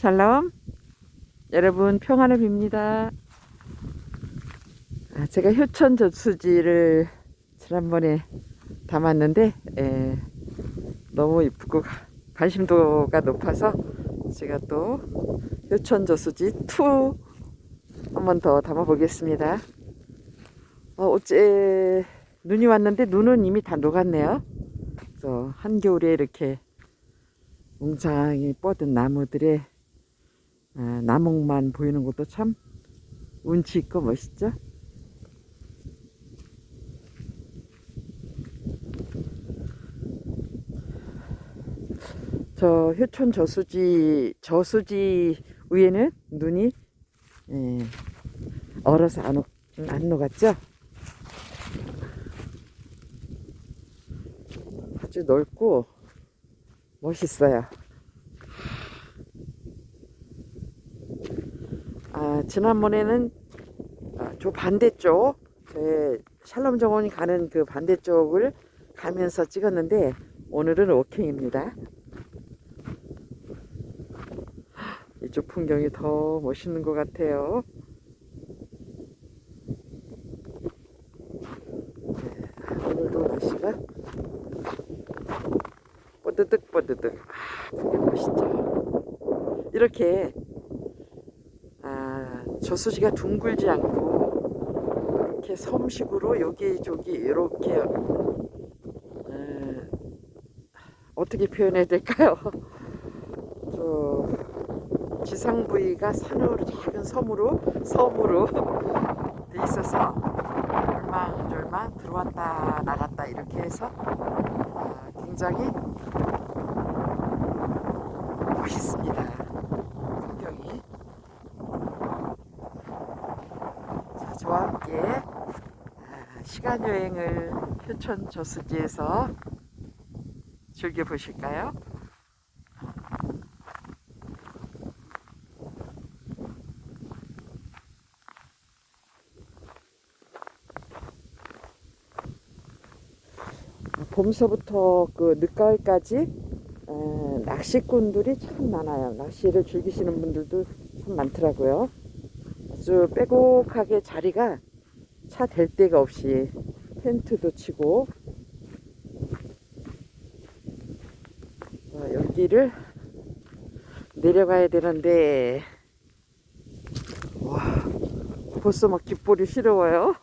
샬롬. 여러분 평안을 빕니다. 아, 제가 효천 저수지를 지난번에 담았는데 에, 너무 이쁘고 가- 관심도가 높아서 제가 또 효천 저수지 2한번 더 담아 보겠습니다. 어, 어째 눈이 왔는데 눈은 이미 다 녹았네요. 그래서 한겨울에 이렇게 웅장히 뻗은 나무들의 아, 나목만 보이는 것도 참 운치 있고 멋있죠? 저 효촌 저수지 저수지 위에는 눈이 예, 얼어서 안, 오- 안 녹았죠? 아주 넓고 멋있어요. 아, 지난번에는 아, 저 반대쪽, 제 샬롬 정원이 가는 그 반대쪽을 가면서 찍었는데 오늘은 오킹입니다. 이쪽 풍경이 더 멋있는 것 같아요. 네, 오늘도 날씨가 뽀드득 뽀드득 아, 풍경 멋있죠. 이렇게 아, 저수지가 둥글지 않고 이렇게 섬식으로 여기저기 이렇게 에, 어떻게 표현해야 될까요? 저 지상 부위가 산으로 작은 섬으로 섬으로 돼 있어서 절망절망 들어왔다 나갔다 이렇게 해서 아, 굉장히 멋있습니다. 풍경이. 자, 저와 함께 아, 시간 여행을 효천 저수지에서 즐겨 보실까요? 봄서부터 그 늦가을까지 에, 낚시꾼들이 참 많아요. 낚시를 즐기시는 분들도 참 많더라고요. 아주 빼곡하게 자리가 차 댈 데가 없이 텐트도 치고 어, 여기를 내려가야 되는데 와 벌써 막 깃볼이 시려워요.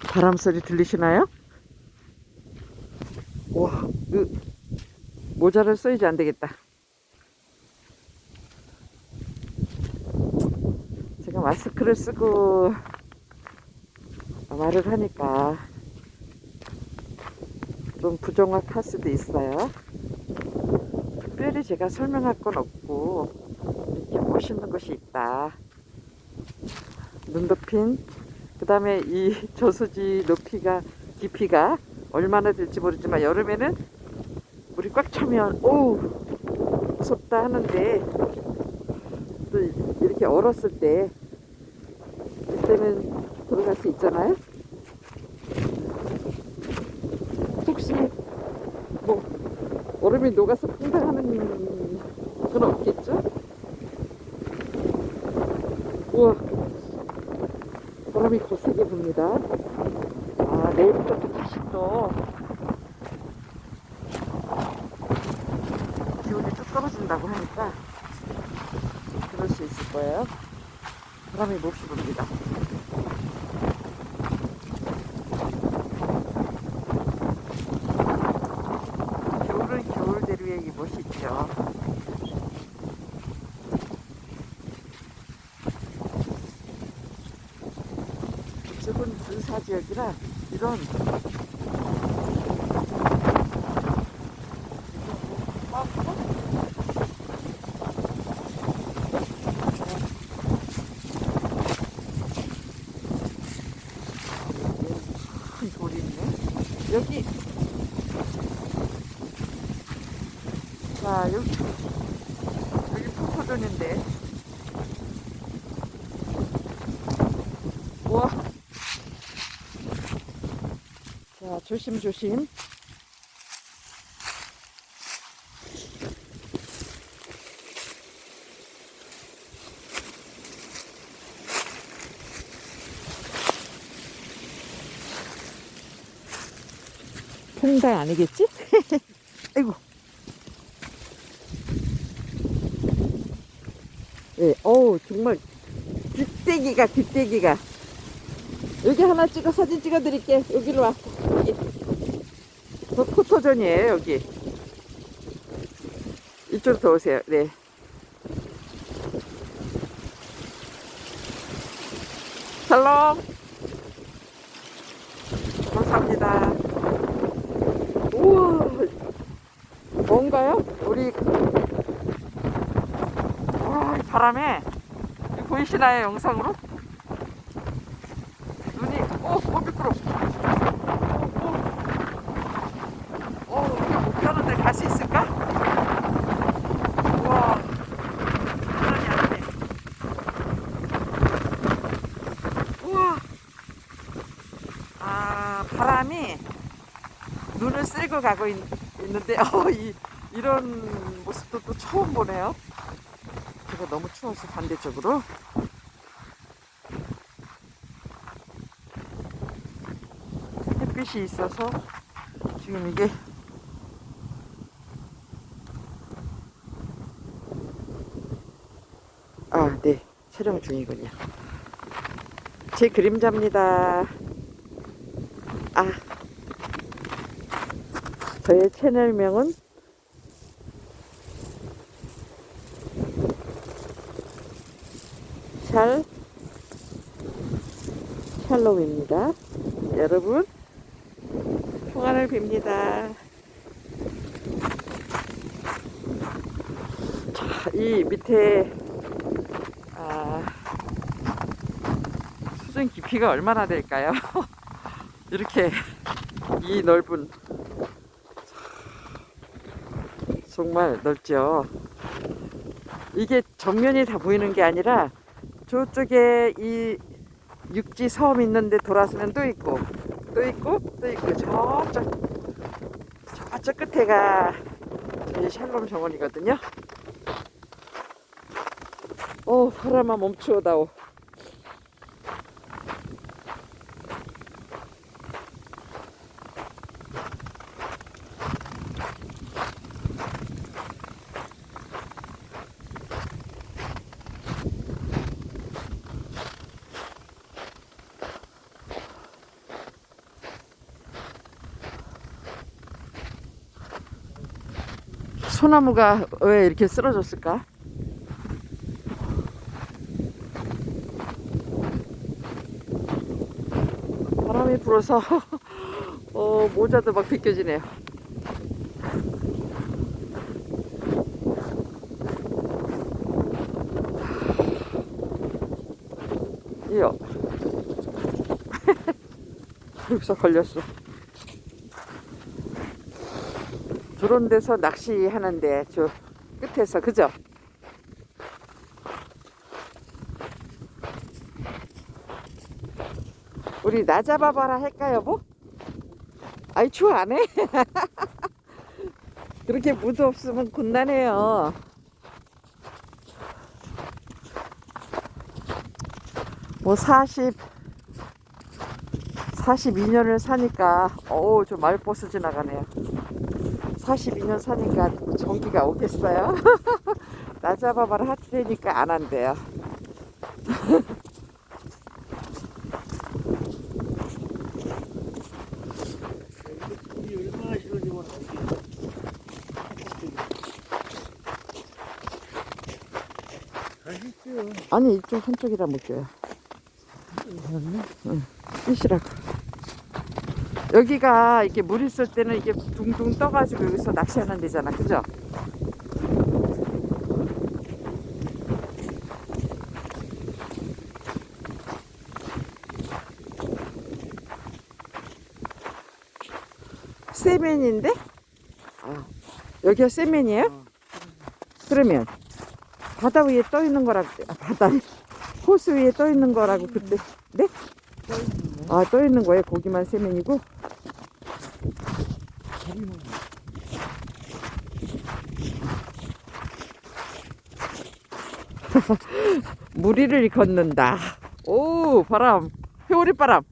바람 소리 들리시나요? 와, 그 모자를 써야지 안 되겠다. 마스크를 쓰고 말을 하니까 좀 부정확할 수도 있어요. 특별히 제가 설명할 건 없고 이렇게 멋있는 것이 있다. 눈 덮인 그 다음에 이 저수지 높이가 깊이가 얼마나 될지 모르지만 여름에는 물이 꽉 차면 오우 무섭다 하는데 또 이렇게 얼었을 때 이때는 들어갈 수 있잖아요 혹시 뭐 얼음이 녹아서 풍당하는 건 없겠죠? 우와 바람이 거세게 붑니다. 아, 내일부터 또 다시 또 기온이 쭉 떨어진다고 하니까 그럴 수 있을 거예요. 바람이 몹시 붑니다. 겨울은 겨울대로의 이 멋있죠. 이쪽은 군 사 지역이라 이런 큰 돌이 있네. 여기 자 여기 여기 폭포전인데 우와 자 자, 조심조심. 통닭 아니겠지? 아이고. 예, 어우, 정말 뒷대기가, 뒷대기가. 여기 하나 찍어, 사진 찍어 드릴게. 여기로 와. 포토존이에요, 여기. 이쪽으로 더 오세요. 네. 샬롬. 감사합니다. 우와. 뭔가요? 우리 와, 이 바람에 보이시나요 영상으로? 눈이 어, 어 미끄러. 어, 어, 어, 못 가는데 갈 수 있을까? 우와, 아 바람이 눈을 쓸고 가고 있, 있는데 어, 이, 이런 모습도 또 처음 보네요. 제가 너무 추워서 반대쪽으로. 햇빛이 있어서 지금 이게 아, 네. 촬영 중이군요. 제 그림자입니다. 아. 저의 채널명은 샬 샬롬입니다. 여러분 평안을 빕니다. 자, 이 밑에 아, 깊이가 얼마나 될까요? 이렇게 이 넓은 정말 넓죠. 이게 정면이 다 보이는 게 아니라 저쪽에 이 육지 섬 있는데 돌아서면 또 있고 또 있고 또 있고 저쪽 저쪽 끝에가 저희 샬롬 정원이거든요. 어 바람아 멈추어다오. 소나무가 왜 이렇게 쓰러졌을까? 바람이 불어서 어, 모자도 막 벗겨지네요. 이요. 여기서 걸렸어. 저런 데서 낚시하는데 저 끝에서 그죠? 우리 나 잡아봐라 할까 여보? 아이 추워 안 해? 그렇게 무드 없으면 곤란해요 뭐 40, 42년을 사니까 어우 저 말버스 지나가네요 42년 사니까 전기가 오겠어요? 나 잡아봐라 하트되니까 안 한대요. 아니 이쪽 한쪽이라 묶여요. 끼시라고. 여기가 이렇게 물 있을 때는 이게 둥둥 떠가지고 여기서 낚시하는 데잖아, 그죠? 세면인데? 아, 여기가 세면이에요? 어. 그러면 바다 위에 떠 있는 거라고 아, 바다 호수 위에 떠 있는 거라고 그때 네? 아, 떠 있는 거에 고기만 세면이고. 무리를 걷는다. 오, 바람. 회오리 바람.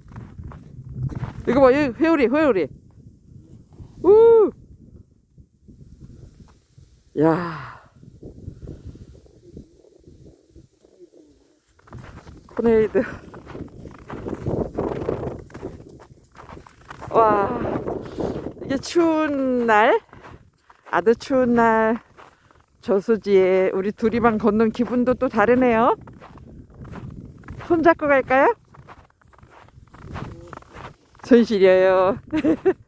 이거 봐, 여기 회오리, 회오리. 우! 야. 코네이드. 와. 이게 추운 날, 아주 추운 날, 저수지에 우리 둘이만 걷는 기분도 또 다르네요. 손 잡고 갈까요? 손 시려요.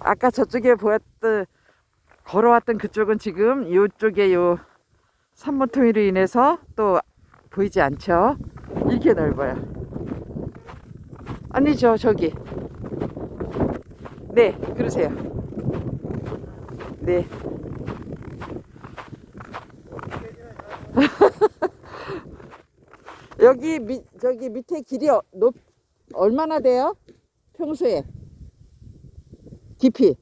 아까 저쪽에 보였던 걸어왔던 그쪽은 지금 이쪽에 요 산모통이로 인해서 또 보이지 않죠? 이렇게 넓어요. 아니죠, 저기. 네, 그러세요. 네. 여기 밑 저기 밑에 길이 어- 높 얼마나 돼요? 평소에 깊이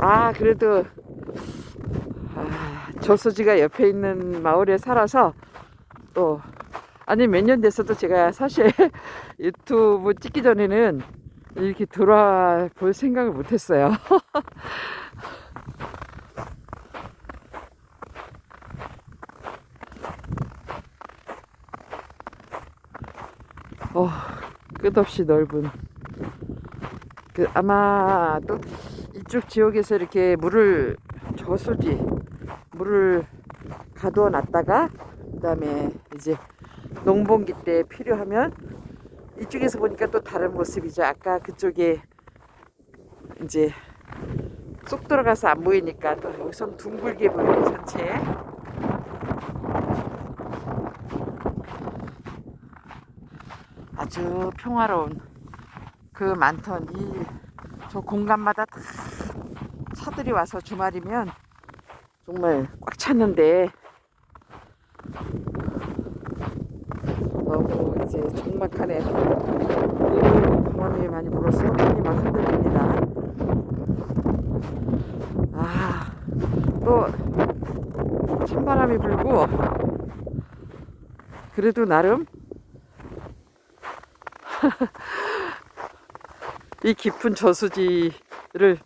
아 그래도 아, 저수지가 옆에 있는 마을에 살아서 또 아니 몇 년 됐어도 제가 사실 유튜브 찍기 전에는 이렇게 돌아 볼 생각을 못했어요. 어, 끝없이 넓은 그 아마 또 이쪽 지역에서 이렇게 물을 저수지 물을 가두어 놨다가 그 다음에 이제 농번기 때 필요하면 이쪽에서 보니까 또 다른 모습이죠. 아까 그쪽에 이제 쏙 들어가서 안 보이니까 또 여기선 둥글게 보이네 전체. 아주 평화로운 그 많던 이 저 공간마다 다 차들이 와서 주말이면 정말 꽉 찼는데 너무 이제 적막하네. 그리고 바람이 많이 불어서 손이 막 흔들립니다. 아, 또 찬바람이 불고 그래도 나름 이 깊은 저수지를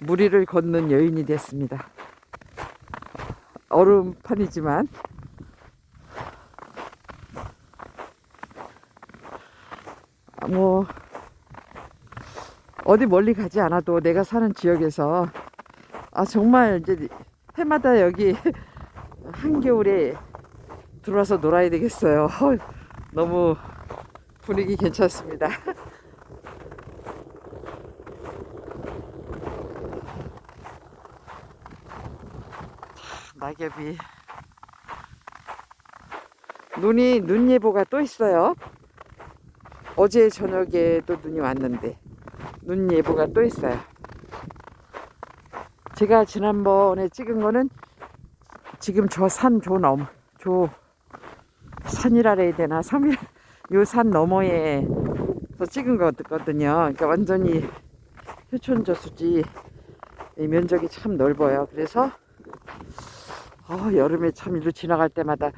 무리를 걷는 여인이 됐습니다. 얼음판이지만 아, 뭐 어디 멀리 가지 않아도 내가 사는 지역에서 아 정말 이제 해마다 여기 한겨울에 들어와서 놀아야 되겠어요. 너무 분위기 괜찮습니다. 낙엽이 눈이 눈 예보가 또 있어요. 어제 저녁에도 눈이 왔는데 눈 예보가 또 있어요. 제가 지난번에 찍은 거는 지금 저 산 저 넘, 저 산이라 해야 되나 섬이 요산 너머에 서 찍은 거거든요. 그러니까 완전히 효촌 저수지 이 면적이 참 넓어요. 그래서 어, 여름에 참 일로 지나갈 때마다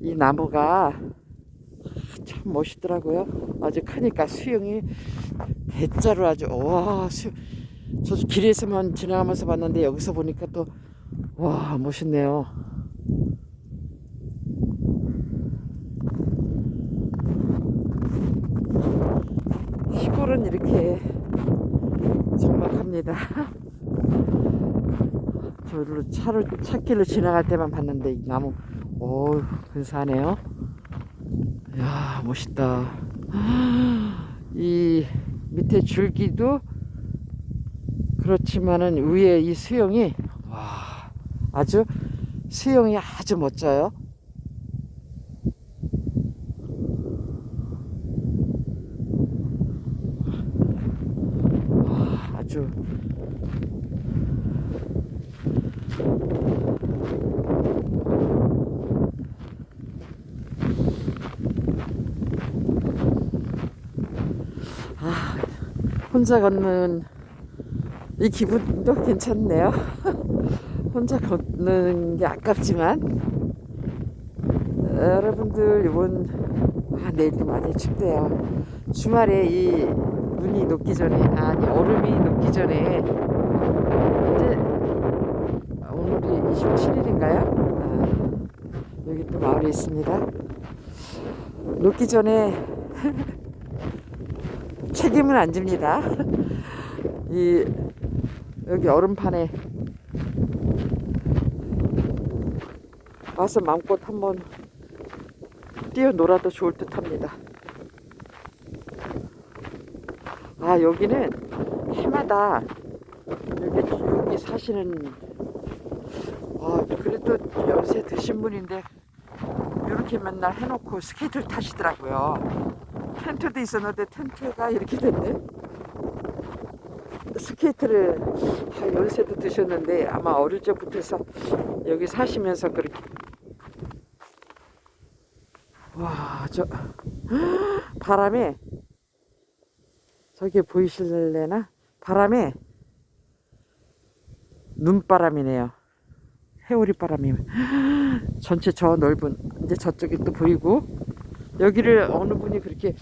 이 나무가 참 멋있더라고요. 아주 크니까 수영이 대자로 아주 와 수, 저 길에서만 지나가면서 봤는데 여기서 보니까 또 와 멋있네요. 시골은 이렇게 적막합니다. 저로 차를 차길로 지나갈 때만 봤는데 이 나무 오 근사하네요. 야 멋있다. 이 밑에 줄기도 그렇지만은 위에 이 수영이 와 아주 수영이 아주 멋져요. 와, 아주 아, 혼자 걷는 이 기분도 괜찮네요. 혼자 걷는 게 아깝지만 여러분들 이번 아 내일도 많이 춥대요. 주말에 이 눈이 녹기 전에 아니 얼음이 녹기 전에 이제 오늘이 27일인가요? 아, 여기 또 마을이 있습니다. 녹기 전에 책임은 안 집니다. 이 여기 얼음판에 와서 마음껏 한번 뛰어놀아도 좋을 듯 합니다. 아 여기는 해마다 여기 여기 사시는 아 그래도 연세 드신 분인데 이렇게 맨날 해놓고 스케이트를 타시더라고요. 텐트도 있었는데 텐트가 이렇게 됐네. 스케이트를 아, 연세도 드셨는데 아마 어릴 적부터 해서 여기 사시면서 그렇게. 와 저 바람에. 저기 보이실래나? 바람에. 눈바람이네요. 해오리 바람이. 전체 저 넓은 이제 저쪽이 또 보이고 여기를 어느 분이 그렇게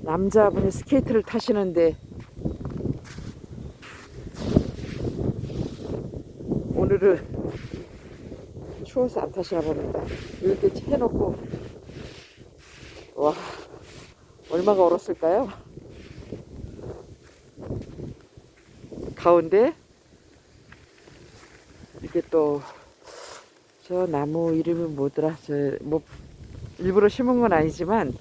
남자분이 스케이트를 타시는데 오늘은 추워서 안 타시나 봅니다. 이렇게 해놓고 와 얼마가 얼었을까요? 가운데 이게 또 저 나무 이름이 뭐더라? 저뭐 일부러 심은 건 아니지만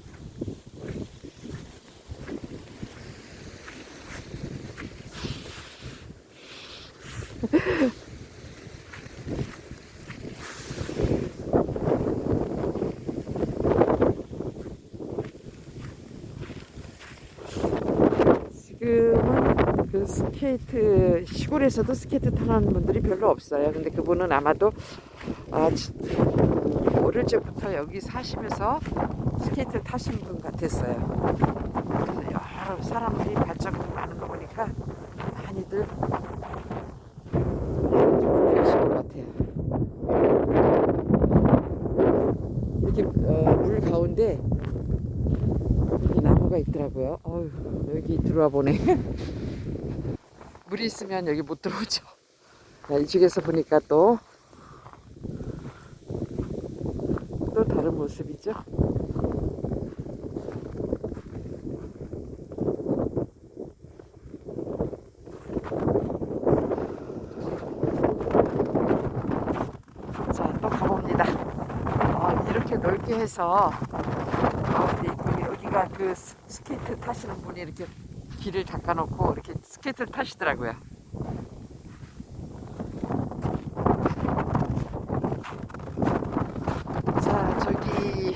지금은 그 스케이트 시골에서도 스케이트 타는 분들이 별로 없어요. 근데 그분은 아마도 아, 지- 어릴 적부터 여기 사시면서 스케이트 타신 분 같았어요. 여러 사람들이 발자국이 많은 거 보니까 많이들 하신 것 같아요. 이렇게 어, 물 가운데 여기 나무가 있더라고요. 어휴, 여기 들어와 보네. 물이 있으면 여기 못 들어오죠. 자, 이쪽에서 보니까 또, 또 다른 모습이죠. 자, 또 가봅니다. 어, 이렇게 넓게 해서 여기가 그 스- 스케이트 타시는 분이 이렇게 길을 닦아놓고 이렇게 스케이트를 타시더라고요. 자, 저기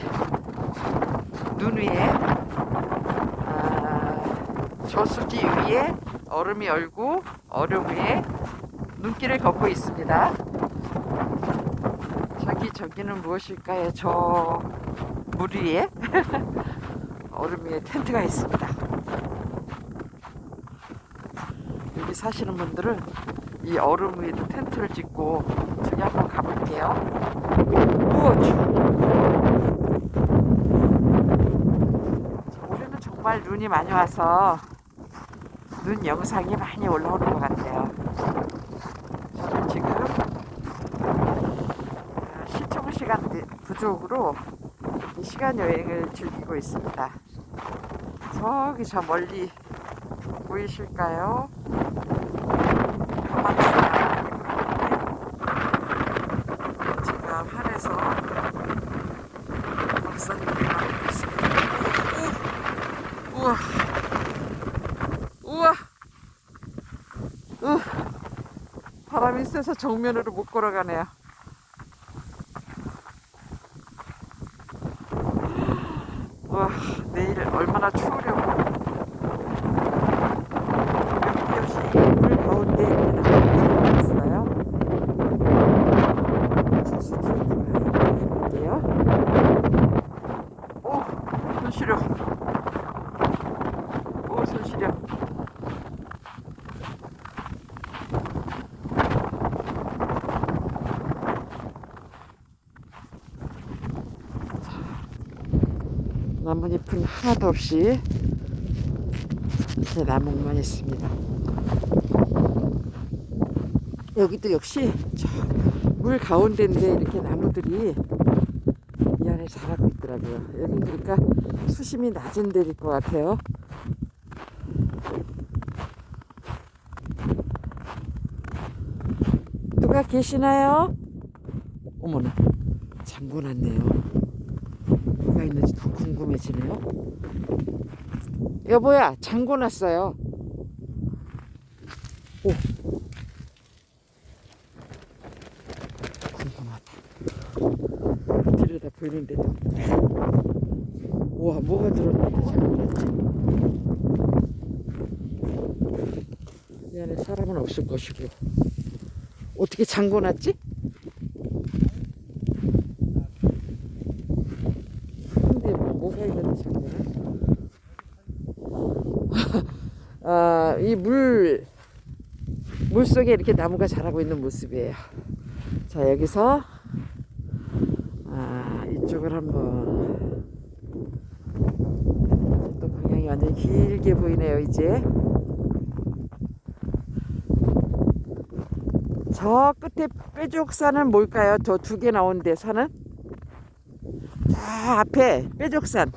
눈 위에 아, 저수지 위에 얼음이 얼고 얼음 위에 눈길을 걷고 있습니다. 저기 저기는 무엇일까요? 저 물 위에 얼음 위에 텐트가 있습니다. 여기 사시는 분들은 이 얼음 위에도 텐트를 짓고 저기 한번 가볼게요. 우와, 추워. 올해는 정말 눈이 많이 와서 눈 영상이 많이 올라오는 것 같아요. 저는 지금 아, 시청 시간 부족으로 이 시간 여행을 즐기고 있습니다. 저기 저 멀리 보이실까요? 지금 하늘에서 박사님이 나오고 있습니다. 오, 오, 우와, 우와, 으, 바람이 세서 정면으로 못 걸어가네요. 와, 내일 얼마나 추우려고. 여기 역시 물 가운데 나무가 있어요. 저수지 해볼게요. 오, 손 시려. 오, 손 시려. 없이 이제 나무만 있습니다. 여기도 역시 저물 가운데인데 이렇게 나무들이 이 안에 자라고 있더라고요. 여긴 그러니까 수심이 낮은 데일 것 같아요. 누가 계시나요? 어머나 잠궈놨네요. 뭐가 있는지 더 궁금해지네요. 여보야 잠궈 놨어요. 오 궁금하다. 들여다 보이는데도 우와 뭐가 들었는데 잠궈 놨지? 이 안에 사람은 없을 것이고 어떻게 잠궈 놨지? 근데 뭐, 뭐가 있는데 잠궈놨 아, 이 물, 물 속에 이렇게 나무가 자라고 있는 모습이에요. 자, 여기서, 아, 이쪽을 한번, 또 방향이 완전 길게 보이네요, 이제. 저 끝에 뾰족산은 뭘까요? 저 두 개 나온 데 산은? 저 앞에 뾰족산.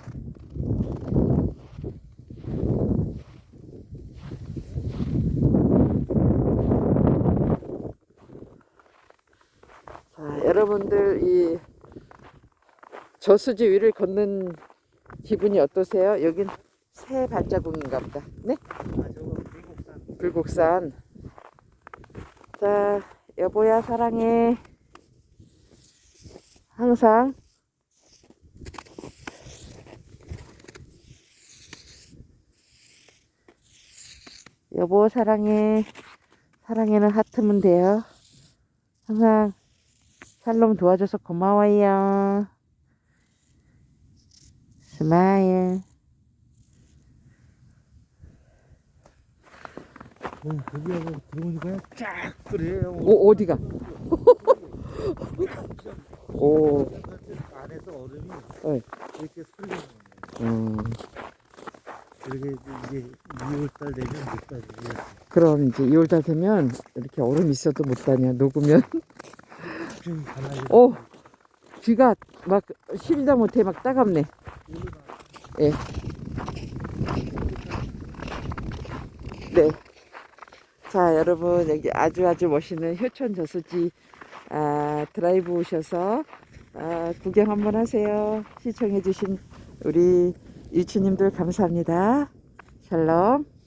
자, 여러분들 이 저수지 위를 걷는 기분이 어떠세요? 여긴 새 발자국인가 보다. 네? 미국산 불국산. 자, 여보야 사랑해. 항상 여보 사랑해. 사랑해는 하트면 돼요. 항상 샬롬 도와줘서 고마워요. 스마일. 어, 거기하고 들어오니까 쫙 그래요 오, 어디가? 오, 안에서 얼음이 네. 이렇게 설리는 거예요 음, 그렇게 이제 2월달 되면 못 가지 그럼 이제 2월달 되면 이렇게 얼음 있어도 못 다녀. 녹으면. 오, 귀가 막 쉬다 못해 막 따갑네. 예. 네. 자, 여러분 여기 아주 아주 멋있는 효천 저수지 아, 드라이브 오셔서 아, 구경 한번 하세요. 시청해주신 우리 유치님들 감사합니다. 샬롬.